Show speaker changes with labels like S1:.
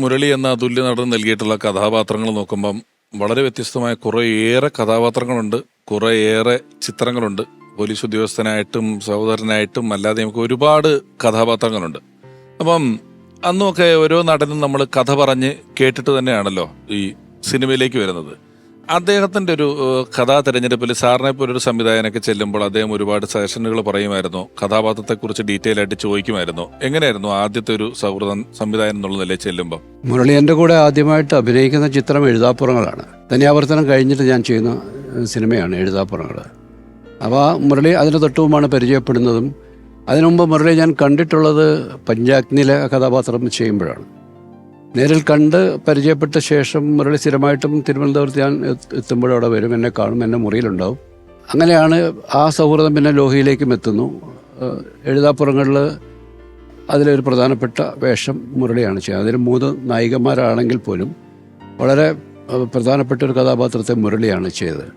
S1: മുരളി എന്ന അതുല്യ നടൻ നൽകിയിട്ടുള്ള കഥാപാത്രങ്ങൾ നോക്കുമ്പം വളരെ വ്യത്യസ്തമായ കുറേയേറെ കഥാപാത്രങ്ങളുണ്ട് കുറേയേറെ ചിത്രങ്ങളുണ്ട്. പോലീസ് ഉദ്യോഗസ്ഥനായിട്ടും സഹോദരനായിട്ടും അല്ലാതെ നമുക്ക് ഒരുപാട് കഥാപാത്രങ്ങളുണ്ട്. അപ്പം അന്നൊക്കെ ഓരോ നടനും നമ്മൾ കഥ പറഞ്ഞ് കേട്ടിട്ട് തന്നെയാണല്ലോ ഈ സിനിമയിലേക്ക് വരുന്നത്. അദ്ദേഹത്തിന്റെ ഒരു കഥാ തെരഞ്ഞെടുപ്പിൽ സാറിനെ പോലൊരു സംവിധായകനൊക്കെ ചെല്ലുമ്പോൾ അദ്ദേഹം ഒരുപാട് സജഷനുകൾ പറയുമായിരുന്നു. കഥാപാത്രത്തെക്കുറിച്ച് ഡീറ്റെയിൽ ആയിട്ട് ചോദിക്കുമായിരുന്നു. എങ്ങനെയായിരുന്നു ആദ്യത്തെ ഒരു സൗഹൃദം സംവിധായകൻ എന്നുള്ള നിലയിൽ ചെല്ലുമ്പോൾ
S2: മുരളി എന്റെ കൂടെ ആദ്യമായിട്ട് അഭിനയിക്കുന്ന ചിത്രം എഴുതാപ്പുറങ്ങളാണ്. തനിയാവർത്തനം കഴിഞ്ഞിട്ട് ഞാൻ ചെയ്യുന്ന സിനിമയാണ് എഴുതാപ്പുറങ്ങൾ. അപ്പോൾ മുരളി അതിന് തൊട്ടുമാണ് പരിചയപ്പെടുന്നതും അതിനുമുമ്പ് മുരളി ഞാൻ കണ്ടിട്ടുള്ളത് പഞ്ചാഗ്നിയിലെ കഥാപാത്രം ചെയ്യുമ്പോഴാണ്. നേരിൽ കണ്ട് പരിചയപ്പെട്ട ശേഷം മുരളി സ്ഥിരമായിട്ടും തിരുവനന്തപുരത്ത് ഞാൻ എത്തുമ്പോഴും അവിടെ വരും. എന്നെ കാണും എന്നെ മുറിയിലുണ്ടാവും. അങ്ങനെയാണ് ആ സൗഹൃദം പിന്നെ ലോഹിയിലേക്കും എത്തുന്നു. എഴുതാപ്പുറങ്ങളിൽ അതിലൊരു പ്രധാനപ്പെട്ട വേഷം മുരളിയാണ് ചെയ്യുന്നത്. അതിൽ മൂന്ന് നായികമാരാണെങ്കിൽ പോലും വളരെ പ്രധാനപ്പെട്ട ഒരു കഥാപാത്രത്തെ മുരളിയാണ് ചെയ്തത്.